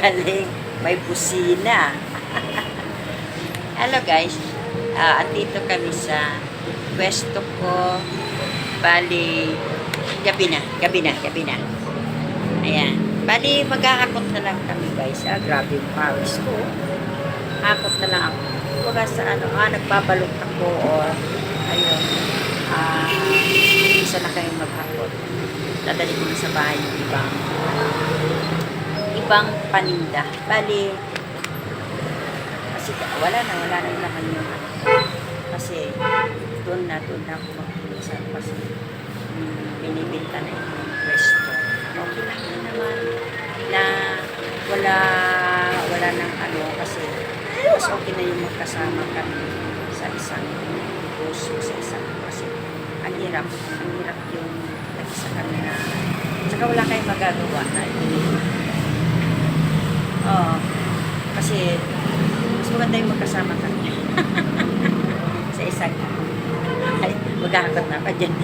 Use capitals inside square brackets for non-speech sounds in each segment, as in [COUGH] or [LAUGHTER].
galing. May busina. Hello guys. Ah, andito kami sa pwesto ko. Bali, gabi na, gabi na, gabi na. Ayan. Bali, maghahakot na lang kami guys. Ah, grabe yung pawis ko. Hakot na lang ako. Kumbaga sa ano, ah, nagbabalot ako or ayun. Ah, isa na kayong maghakot. Dadali ko na sa bahay yung ibang ibang paninda. Bali, kasi wala na, wala na yung laman yung ano. Kasi doon na, doon na ako magpinsan kasi mm, binibinta na yung pwesto. Okay lang na naman na wala, wala nang ano kasi mas okay na yung magkasama kami sa isang puso, sa isang kasi ang hirap, ang hirap yung nag-isa kami na saka wala kayong magagawa na Oo. Kasi, mas maganda yung magkasama kami. [LAUGHS] sa isang, ay, maghahakot na pa dyan. [LAUGHS]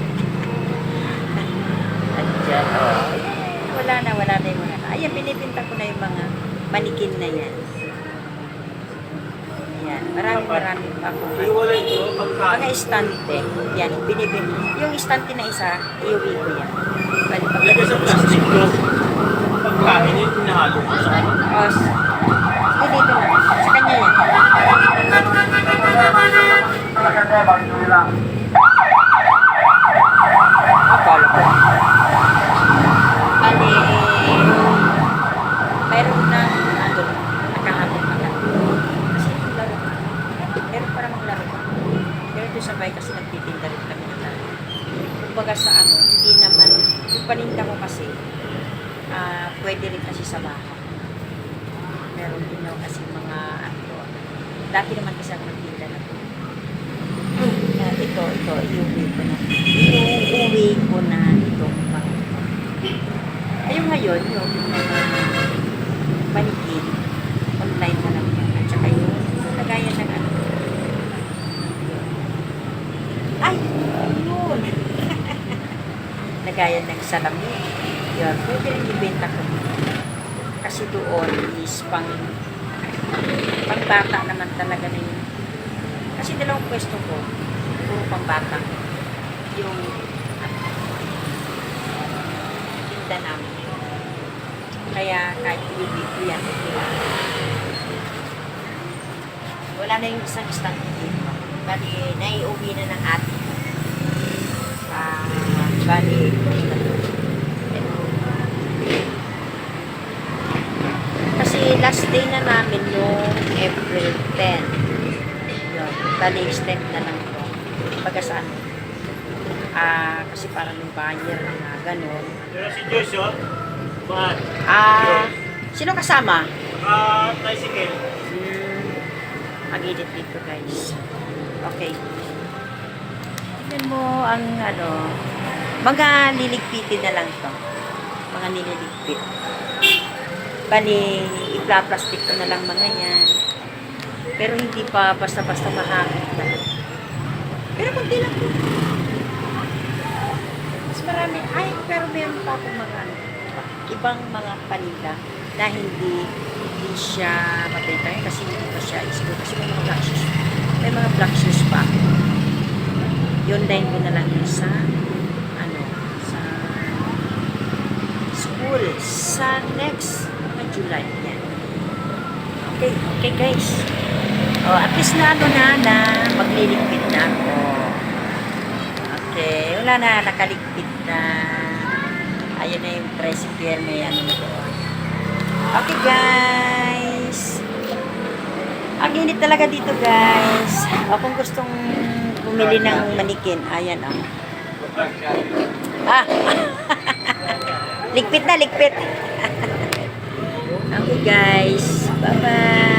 At dyan, oh. Wala na, wala na yung mga, ayan, binibinta ko na yung mga manikin na yan. Ayan, marami, marami pa ako. Mga estante, yan, binibin. Yung estante na isa, iuwi ko yan. Lagay sa plastic ko. Pagkain yun, pinahalo ko sa ano. Tapos, eh, dito na. Sa kanya yan. Akala ko. Bali, meron ng, ano, nakahapon na lang. Kasi laro. Meron para maglaro ka. Pero doon sa bahay kasi nagtitinda rin kami ng laro. Kumbaga sa ano, hindi naman, yung paninda ko ah, pwede rin kasi sa bahay meron din daw kasi mga ano, dati naman kasi ako nagtinda na uh, ito, ito, iuwi ko na. Iuwi ko na itong mga ayun ngayon, yung mga panikin, online na lang yan. At saka yung lagayan ng ano. Ay, yun! [LAUGHS] lagayan ng salamin. Yun, pwede rin ibenta ko kasi doon is pang pangbata naman talaga na yun. Kasi dalawang pwesto ko, puro pangbata. Yung tinda namin. Kaya kahit ko yan, okay. Wala na yung isang stand dito. Bali, naiuwi na ng ate. Ah, bali, ito. Kasi last day na namin yung April 10. Yun. Bali, extend na lang ito. Pagka saan? Ah, kasi parang yung buyer na gano'n. Pero si Joyce, oh. Ba, Ah, sino kasama? ah, tricycle. Hmm, mag-edit dito guys. Okay. Tignan mo ang ano, mga liligpitin na lang to. Mga nililigpit. Bali, ipla-plastic na lang mga yan. Pero hindi pa basta-basta mahangit na. Pero kunti lang po. Mas marami. Ay, pero meron pa akong mga ano, ibang mga paninda na hindi hindi siya mabenta kasi hindi pa siya ispo. Kasi may mga black shoes. May mga black shoes pa. Yun dahil ko na lang sa ano, sa school. Sa next July. Okay, okay guys. Oh, at least na ano na na magliligpit na ako. Okay, wala na nakaligpit na. Ayun na yung tricycle may ano doon. Okay guys. Ang init talaga dito guys. O kung gustong bumili ng manikin, ayan oh. Ah. [LAUGHS] ligpit na, ligpit. [LAUGHS] okay guys. 拜拜。